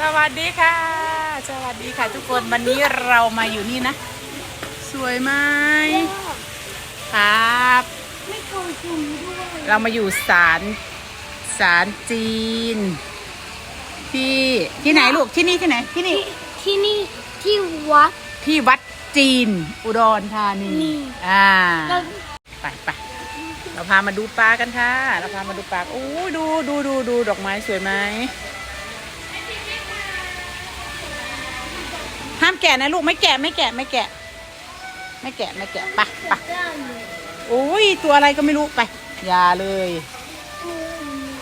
สวัสดีค่ะ สวัสดีค่ะ ทุกคนวันนี้เรามาอยู่นี่นะ สวยไหมครับ ไม่เคยกินด้วยเรามาอยู่ศาลศาลจีน ที่ที่ไหนลูกที่นี่ที่ไหนที่นี่ ที่นี่ที่วัดที่วัดจีน อุดรธานีนี่อ่าเราไปไปเราพามาดูปลากันค่ะ เราพามาดูปลาโอ้ยดูดูดูดูดอกไม้สวยไหม ห้ามแกะนะลูกไม่แกะไม่แกะไม่แกะ ไม่แกะไม่แกะไปไปโอ้ยตัวอะไรก็ไม่รู้ไปอย่าเลย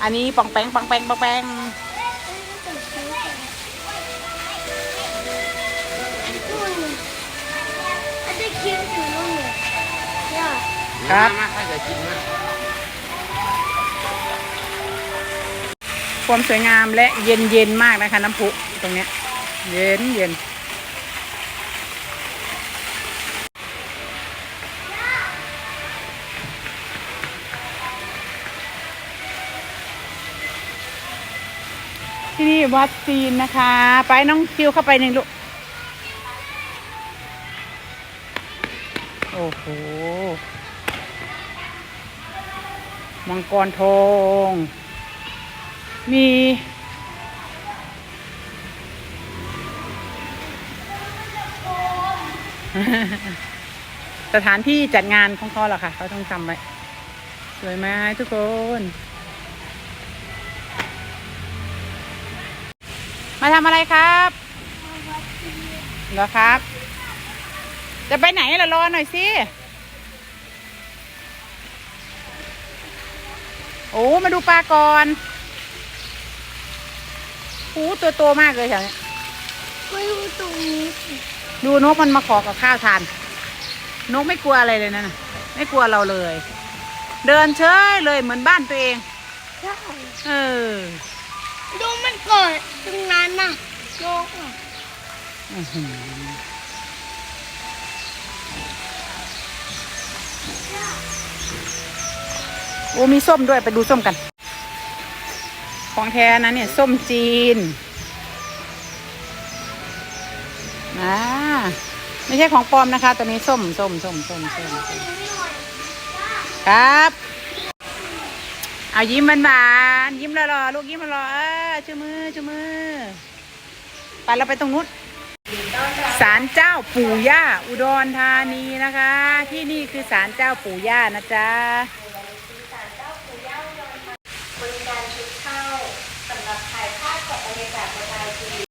อันนี้ปองแปงปองแปงปองแปงอาจจะคิดอยู่นู่นเนี่ยย่าครับมาถ้าจะกินมากความสวยงามและเย็นเย็นๆมากนะคะ น้ำพุตรงเนี้ย เย็นเย็น ที่นี่วัดจีนนะคะ ไปน้องคิวเข้าไปหนึ่งลูก โอ้โห มังกรทอง มีสถานที่จัดงานของเขาเหรอคะเขาต้องทำไว้สวยไหมทุกคน มาทำอะไรครับเหรอครับ จะไปไหนล่ะรอหน่อยสิโอ้มาดูปลาก่อนโอ้ตัวโตมากเลยแถวเนี้ยไม่รู้ตรงนี้สิดูนกมันมาขอกับข้าวทาน นกไม่กลัวอะไรเลยนะน่ะไม่กลัวเราเลย เดินเฉยเลยเหมือนบ้านตัวเอง ใช่ เออ ดูมันเกิด ตรงนั้นน่ะโลกอะอื้อหือโอ้มีส้มด้วยไปดูส้มกัน ของแท้นะเนี่ย ส้มจีนอ่าไม่ใช่ของปลอมนะคะตัวนี้ส้มส้มส้มส้มส้มส้มครับ เอายิ้มหวาน ๆยิ้มรอลูกยิ้มรอเออชูมือชูมือไปเราไปตรงนู้นศาลเจ้าปู่ย่าอุดรธานีนะคะ ที่นี่คือศาลเจ้าปู่ย่านะจ๊ะ